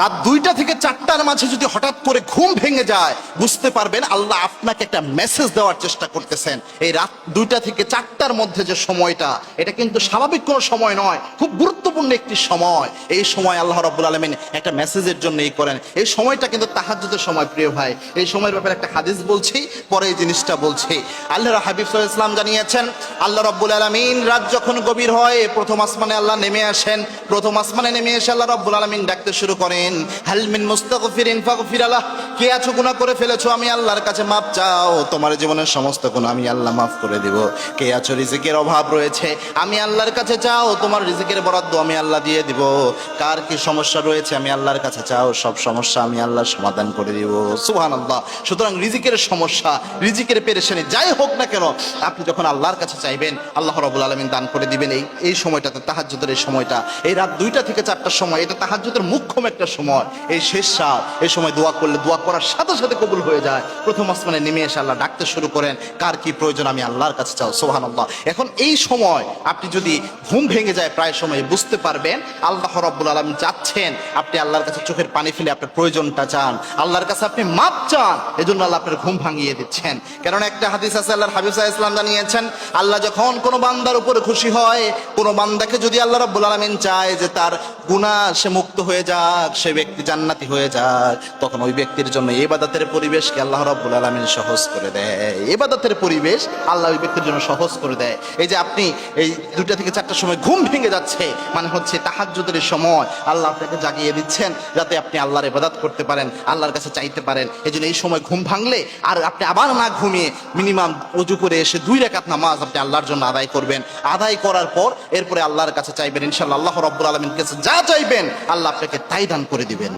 রাত দুইটা থেকে চারটার মাঝে যদি হঠাৎ করে ঘুম ভেঙে যায়, বুঝতে পারবেন আল্লাহ আপনাকে একটা মেসেজ দেওয়ার চেষ্টা করতেছেন। এই রাত দুইটা থেকে চারটার মধ্যে যে সময়টা, এটা কিন্তু স্বাভাবিক কোনো সময় নয়, খুব গুরুত্বপূর্ণ একটি সময়। এই সময় আল্লাহ রব্বুল আলমিন একটা মেসেজের জন্য এই করেন। এই সময়টা কিন্তু তাহাজ্জুদের সময়, প্রিয় ভাই। এই সময়ের ব্যাপারে একটা হাদিস বলছি, পরে এই জিনিসটা বলছি। আল্লাহ হাবিব আলাইহি ইসলাম জানিয়েছেন, আল্লাহ রব্বুল আলমিন রাত যখন গভীর হয়, প্রথম আসমানে আল্লাহ নেমে আসেন। প্রথম আসমানে নেমে এসে আল্লাহ রব্বুল আলমিন ডাকতে শুরু করেন হালমিন মুস্তাগফিরিন ফাগফির আলাহ কে আছো, গুনাহ করে ফেলেছো? আমি আল্লাহর কাছে মাপ চাও। তোমার জীবনের সমস্ত গুনাহ আমি আল্লাহ মাফ করে দেব। কে আছো, রিজিকের অভাব রয়েছে? আমি আল্লাহর কাছে চাও। তোমার রিজিকের বরাদ্দ আমি আল্লাহ দিয়ে দিব। কার কি সমস্যা রয়েছে আমি আল্লাহর কাছে চাও? সব সমস্যা আমি আল্লাহ সমাধান করে দিব। সুবহানাল্লাহ। সুতরাং রিজিকের সমস্যা, রিজিকের পেরেশানি যাই হোক না কেন, আপনি যখন আল্লাহর কাছে চাইবেন, আল্লাহ রাব্বুল আলামিন দান করে দিবেন। এই এই সময়টাতে, তাহাজ্জুদের এই সময়টা, এই রাত দুইটা থেকে চারটার সময়, এটা তাহাজ্জুদের মুখ্যম একটা সময়। এই শেষ রাত এই সময় দোয়া করলে দোয়া করার সাথে সাথে কবুল হয়ে যায়। প্রথম আসমানে নেমে এসে আল্লাহ ডাকতে শুরু করেন, কার কি প্রয়োজন আমি আল্লাহর কাছে চাও? সুবহানাল্লাহ। এখন এই সময়, আপনি যদি ঘুম ভেঙে যায়, প্রায় সময় বুঝতে পারবেন, আল্লাহ রাব্বুল আলামিন চাচ্ছেন আপনি আল্লাহর কাছে চোখের পানি ফেলে আপনার প্রয়োজনটা চান। আল্লাহর কাছে আপনি মাপ চান, এজন্য আল্লাহ আপনার ঘুম ভাঙিয়ে দিচ্ছেন। কারণ একটা হাদিস আছে, আল্লাহর হাবিব সাল্লাল্লাহু ইসলাম জানিয়েছেন, আল্লাহ যখন কোনো বান্দার উপরে খুশি হয়, কোনো বান্দাকে যদি আল্লাহ রাব্বুল আলামিন চায় যে তার গুনাহ সে মুক্ত হয়ে যাক, সে ব্যক্তি জান্নাতি হয়ে যাক, তখন ওই ব্যক্তির জন্য ইবাদতের পরিবেশকে আল্লাহ রাব্বুল আলামিন সহজ করে দেয়। ইবাদতের পরিবেশ আল্লাহ ওই ব্যক্তির জন্য সহজ করে দেয়। এই যে আপনি এই দুটা থেকে চারটার সময় ঘুম ভেঙে যাচ্ছে মানে হচ্ছে তাহাজুদের সময় আল্লাহ আপনাকে জাগিয়ে দিচ্ছেন যাতে আপনি আল্লাহর ইবাদত করতে পারেন, আল্লাহর কাছে চাইতে পারেন। এই এই সময় ঘুম ভাঙলে আর আপনি আবার না ঘুমিয়ে মিনিমাম উজু করে এসে দুই রেখাত নামাজ আপনি আল্লাহর জন্য আদায় করবেন। আদায় করার পর এরপরে আল্লাহর কাছে চাইবেন ইনশাল্লাহ আল্লাহ রব্বুল আলমীর কাছে যা চাইবেন আল্লাহ আপনাকে তাই দান করে দিবেন।